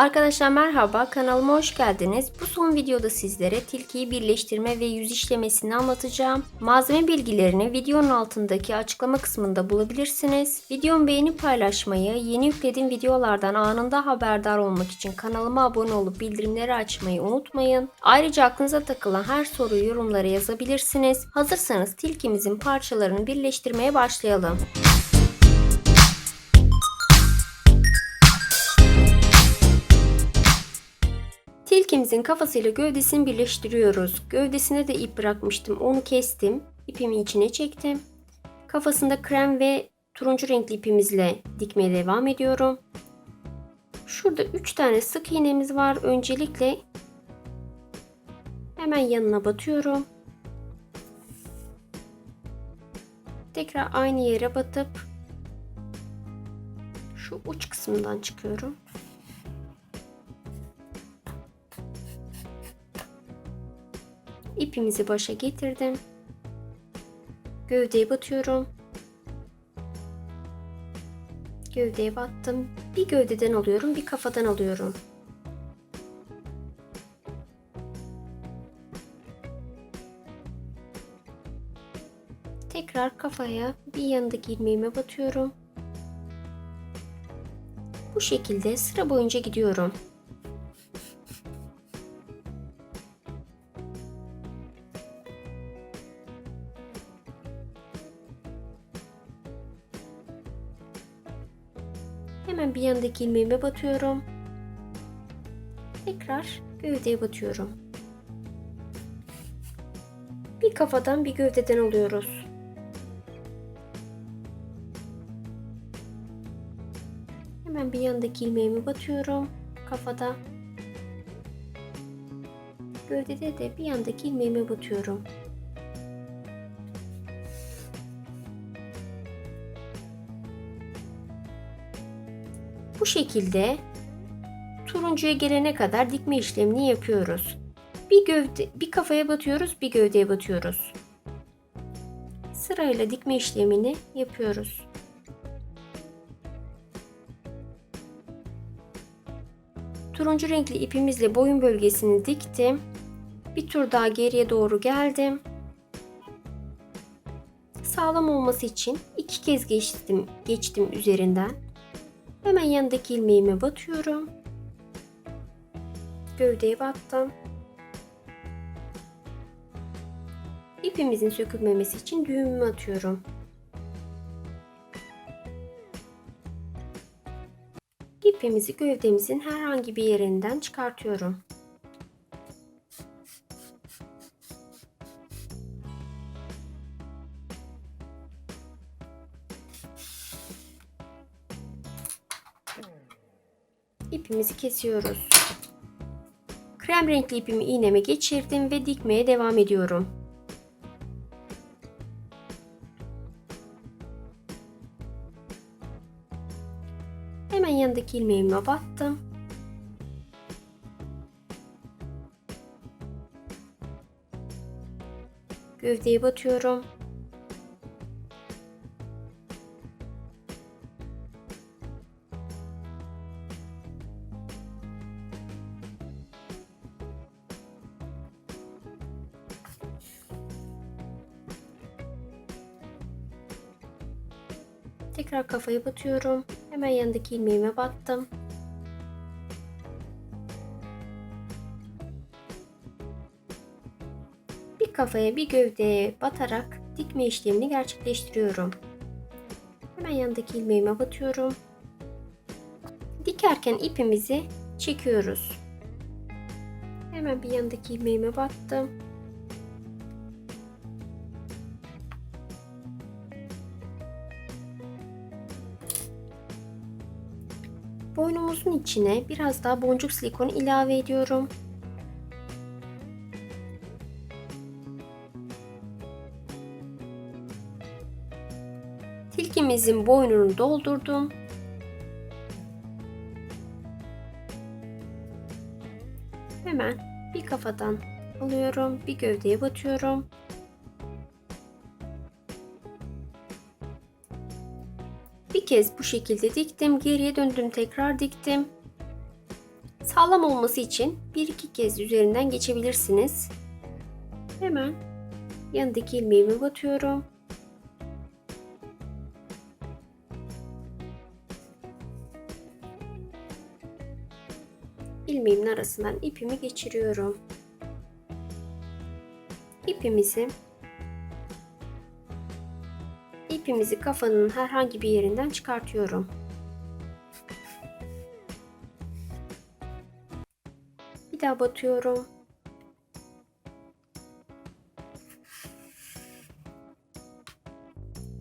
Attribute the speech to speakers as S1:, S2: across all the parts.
S1: Arkadaşlar merhaba kanalıma hoş geldiniz. Bu son videoda sizlere tilkiyi birleştirme ve yüz işlemesini anlatacağım. Malzeme bilgilerini videonun altındaki açıklama kısmında bulabilirsiniz. Videomu beğenip paylaşmayı, yeni yüklediğim videolardan anında haberdar olmak için kanalıma abone olup bildirimleri açmayı unutmayın. Ayrıca aklınıza takılan her soruyu yorumlara yazabilirsiniz. Hazırsanız tilkimizin parçalarını birleştirmeye başlayalım. Tilkimizin kafasıyla gövdesini birleştiriyoruz. Gövdesine de ip bırakmıştım. Onu kestim. İpimi içine çektim. Kafasında krem ve turuncu renkli ipimizle dikmeye devam ediyorum. Şurada 3 tane sık iğnemiz var. Öncelikle hemen yanına batıyorum. Tekrar aynı yere batıp şu uç kısmından çıkıyorum. İpimizi başa getirdim. Gövdeye batıyorum. Gövdeye battım. Bir gövdeden alıyorum, bir kafadan alıyorum. Tekrar kafaya bir yanındaki ilmeğime batıyorum. Bu şekilde sıra boyunca gidiyorum. İlmeğime batıyorum. Tekrar gövdeye batıyorum. Bir kafadan bir gövdeden alıyoruz. Hemen bir yanındaki ilmeğimi batıyorum kafada. Gövdede de bir yandaki ilmeğime batıyorum. Bu şekilde turuncuya gelene kadar dikme işlemini yapıyoruz. Bir gövde, bir kafaya batıyoruz, bir gövdeye batıyoruz. Sırayla dikme işlemini yapıyoruz. Turuncu renkli ipimizle boyun bölgesini diktim. Bir tur daha geriye doğru geldim. Sağlam olması için iki kez geçtim, geçtim üzerinden. Hemen yanındaki ilmeğime batıyorum. Gövdeye battım. İpimizin sökülmemesi için düğümümü atıyorum. İpimizi gövdemizin herhangi bir yerinden çıkartıyorum. İpimizi kesiyoruz. Krem renkli ipimi iğneme geçirdim ve dikmeye devam ediyorum. Hemen yanındaki ilmeğime battım. Gövdeye batıyorum. Tekrar kafaya batıyorum. Hemen yanındaki ilmeğime battım. Bir kafaya bir gövdeye batarak dikme işlemini gerçekleştiriyorum. Hemen yanındaki ilmeğime batıyorum. Dikerken ipimizi çekiyoruz. Hemen bir yanındaki ilmeğime battım. Boynumuzun içine biraz daha boncuk silikon ilave ediyorum. Tilkimizin boynunu doldurdum. Hemen bir kafadan alıyorum, bir gövdeye batıyorum. Kez bu şekilde diktim. Geriye döndüm tekrar diktim. Sağlam olması için bir iki kez üzerinden geçebilirsiniz. Hemen yanındaki ilmeğimi batıyorum. ilmeğimin arasından ipimi geçiriyorum. İpimizi ipimizi kafanın herhangi bir yerinden çıkartıyorum. Bir daha batıyorum.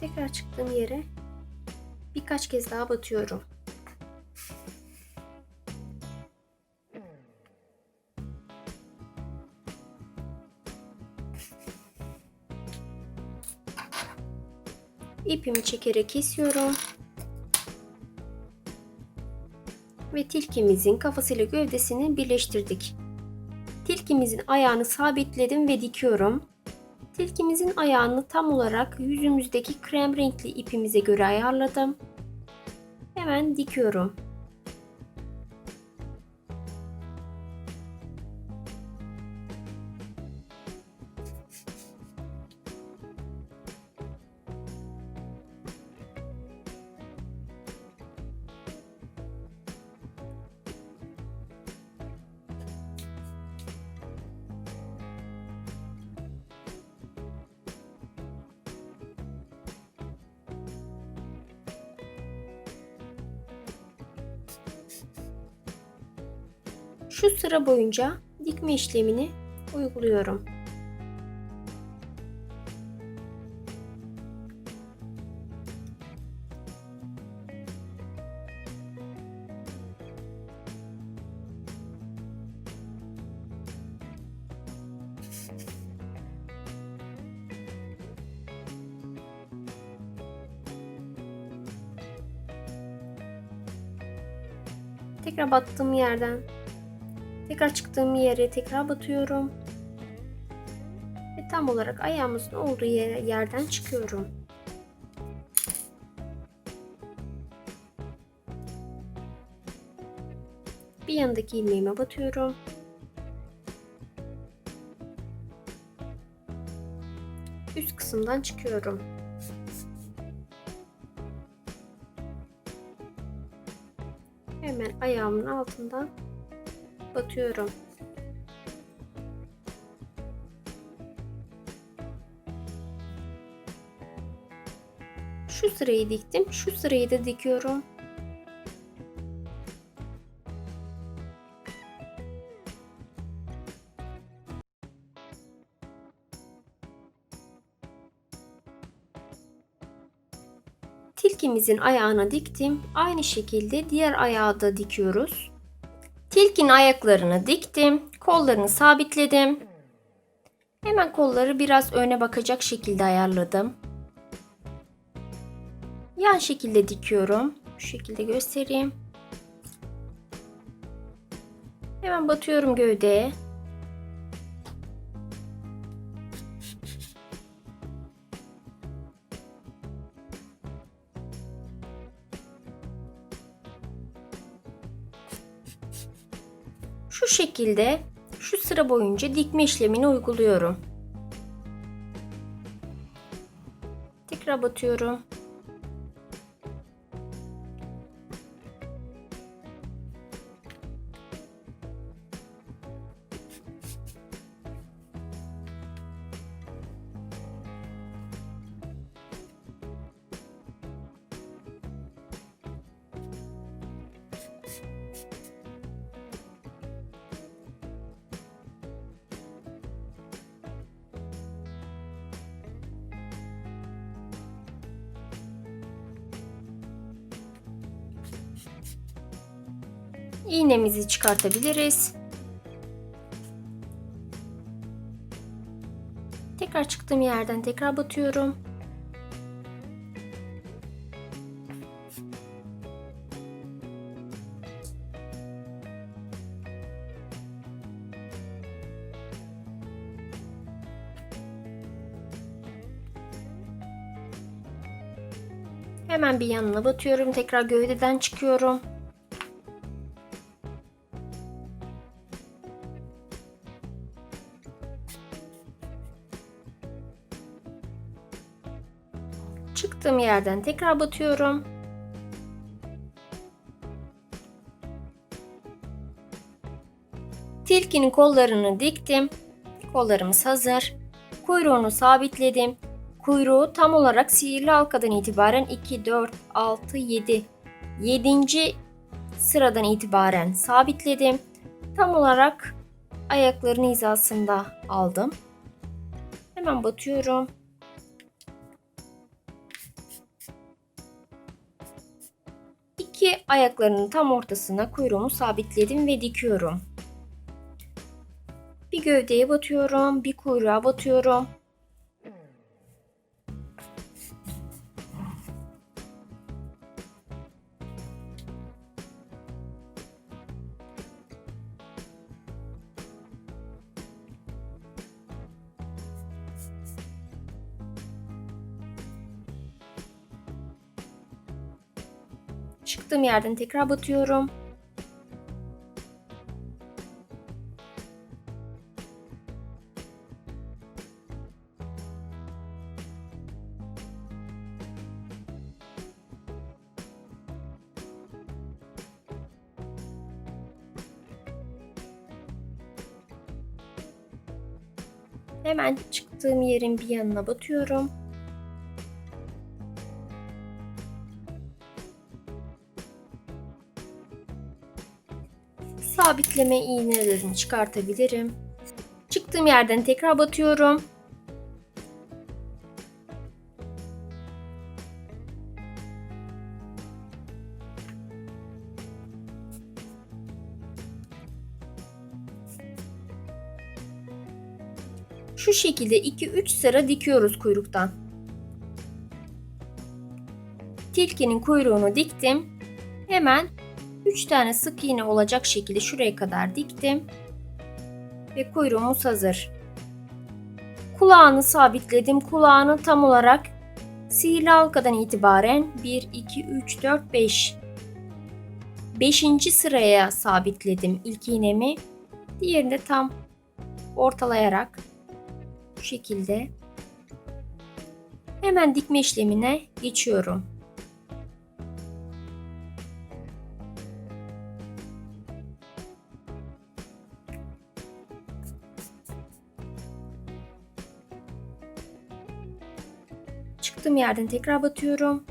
S1: Tekrar çıktığım yere birkaç kez daha batıyorum. İpimi çekerek kesiyorum. Ve tilkimizin kafasıyla gövdesini birleştirdik. Tilkimizin ayağını sabitledim ve dikiyorum. Tilkimizin ayağını tam olarak yüzümüzdeki krem renkli ipimize göre ayarladım. Hemen dikiyorum. Şu sıra boyunca dikme işlemini uyguluyorum. Tekrar battığım yerden Tekrar çıktığım yere tekrar batıyorum. Ve tam olarak ayağımızın olduğu yere, yerden çıkıyorum. Bir yanındaki ilmeğime batıyorum. Üst kısımdan çıkıyorum. Hemen ayağımın altından batıyorum. Şu sırayı diktim. Şu sırayı da dikiyorum. Tilkimizin ayağına diktim. Aynı şekilde diğer ayağı da dikiyoruz. Tilkin ayaklarını diktim. Kollarını sabitledim. Hemen kolları biraz öne bakacak şekilde ayarladım. Yan şekilde dikiyorum. Şu şekilde göstereyim. Hemen batıyorum gövdeye. Şekilde şu sıra boyunca dikme işlemini uyguluyorum. Tekrar batıyorum. İğnemizi çıkartabiliriz. Tekrar çıktığım yerden tekrar batıyorum. Hemen bir yanına batıyorum. Tekrar gövdeden çıkıyorum. Yerden tekrar batıyorum. Tilkinin kollarını diktim. Kollarımız hazır. Kuyruğunu sabitledim. Kuyruğu tam olarak sihirli halkadan itibaren 2, 4, 6, 7. 7. sıradan itibaren sabitledim. Tam olarak ayaklarını hizasında aldım. Hemen batıyorum. Ayaklarının tam ortasına kuyruğumu sabitledim ve dikiyorum. Bir gövdeye batıyorum, bir kuyruğa batıyorum. Çıktığım yerden tekrar batıyorum. Hemen çıktığım yerin bir yanına batıyorum. Sabitleme iğnelerini çıkartabilirim. Çıktığım yerden tekrar batıyorum. Şu şekilde 2-3 sıra dikiyoruz kuyruktan. Tilkinin kuyruğunu diktim. Hemen 3 tane sık iğne olacak şekilde şuraya kadar diktim. Ve kuyruğumuz hazır. Kulağını sabitledim. Kulağını tam olarak sihirli halkadan itibaren 1, 2, 3, 4, 5. 5. sıraya sabitledim ilk iğnemi. Diğerini de tam ortalayarak bu şekilde hemen dikme işlemine geçiyorum. Yerden tekrar batıyorum.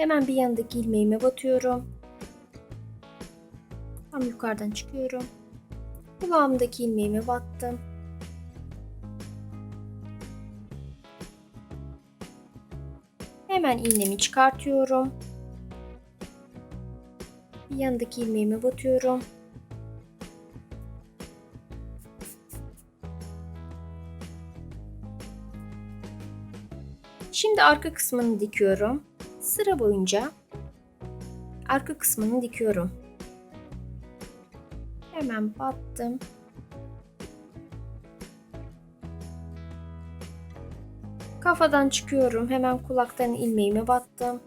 S1: Hemen bir yanındaki ilmeğime batıyorum. Tam yukarıdan çıkıyorum. Kulağımdaki ilmeğime battım. Hemen iğnemi çıkartıyorum. Bir yanındaki ilmeğime batıyorum. Şimdi arka kısmını dikiyorum. Sıra boyunca arka kısmını dikiyorum. Hemen battım. Kafadan çıkıyorum. Hemen kulaktan ilmeğime battım.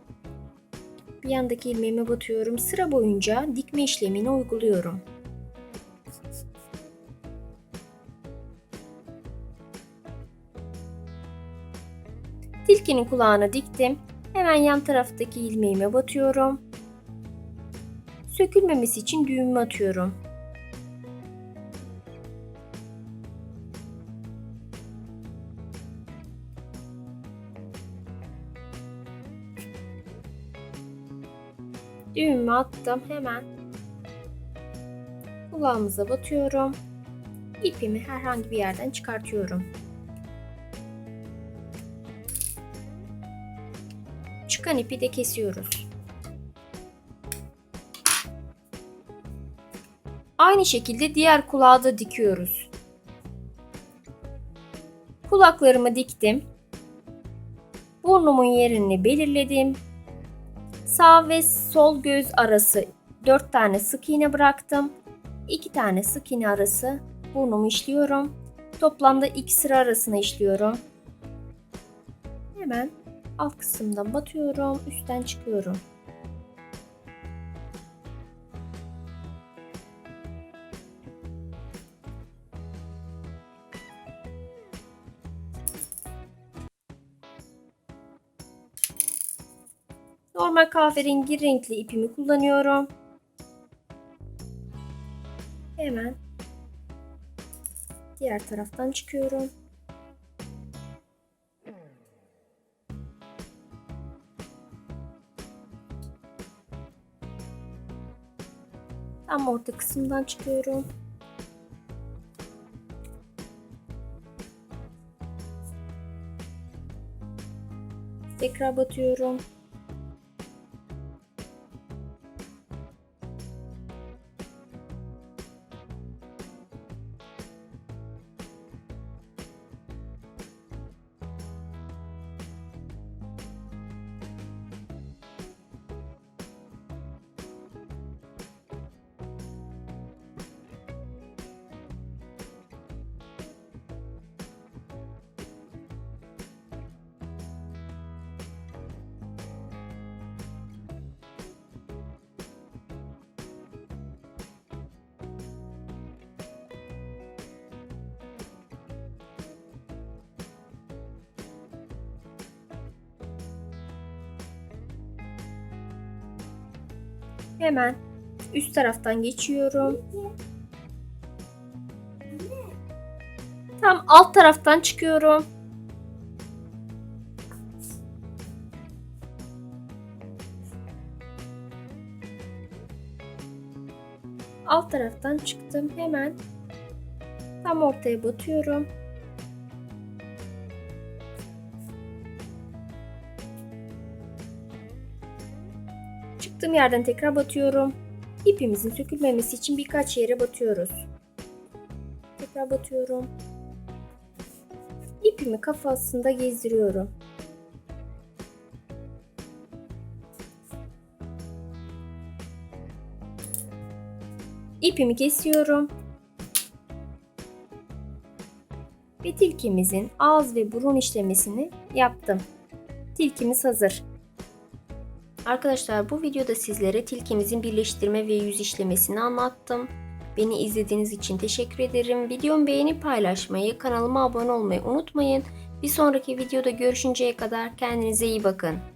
S1: Bir yandaki ilmeğime batıyorum. Sıra boyunca dikme işlemini uyguluyorum. Tilkinin kulağını diktim. Hemen yan taraftaki ilmeğime batıyorum. Sökülmemesi için düğümü atıyorum. Düğümü attım hemen kulağımıza batıyorum. İpimi herhangi bir yerden çıkartıyorum. Çıkan ipi de kesiyoruz. Aynı şekilde diğer kulağı da dikiyoruz. Kulaklarımı diktim. Burnumun yerini belirledim. Sağ ve sol göz arası 4 tane sık iğne bıraktım. 2 tane sık iğne arası burnumu işliyorum. Toplamda 2 sıra arasına işliyorum. Hemen alt kısımdan batıyorum, üstten çıkıyorum. Normal kahverengi renkli ipimi kullanıyorum. Hemen diğer taraftan çıkıyorum. Tam orta kısımdan çıkıyorum. Tekrar batıyorum. Hemen üst taraftan geçiyorum. Tam alt taraftan çıkıyorum. Alt taraftan çıktım. Hemen tam ortaya batıyorum. Çıktığım yerden tekrar batıyorum. İpimizin sökülmemesi için birkaç yere batıyoruz. Tekrar batıyorum. İpimi kafasında gezdiriyorum. İpimi kesiyorum. Ve tilkimizin ağız ve burun işlemesini yaptım. Tilkimiz hazır. Arkadaşlar bu videoda sizlere tilkimizin birleştirme ve yüz işlemesini anlattım. Beni izlediğiniz için teşekkür ederim. Videomu beğenip paylaşmayı, kanalıma abone olmayı unutmayın. Bir sonraki videoda görüşünceye kadar kendinize iyi bakın.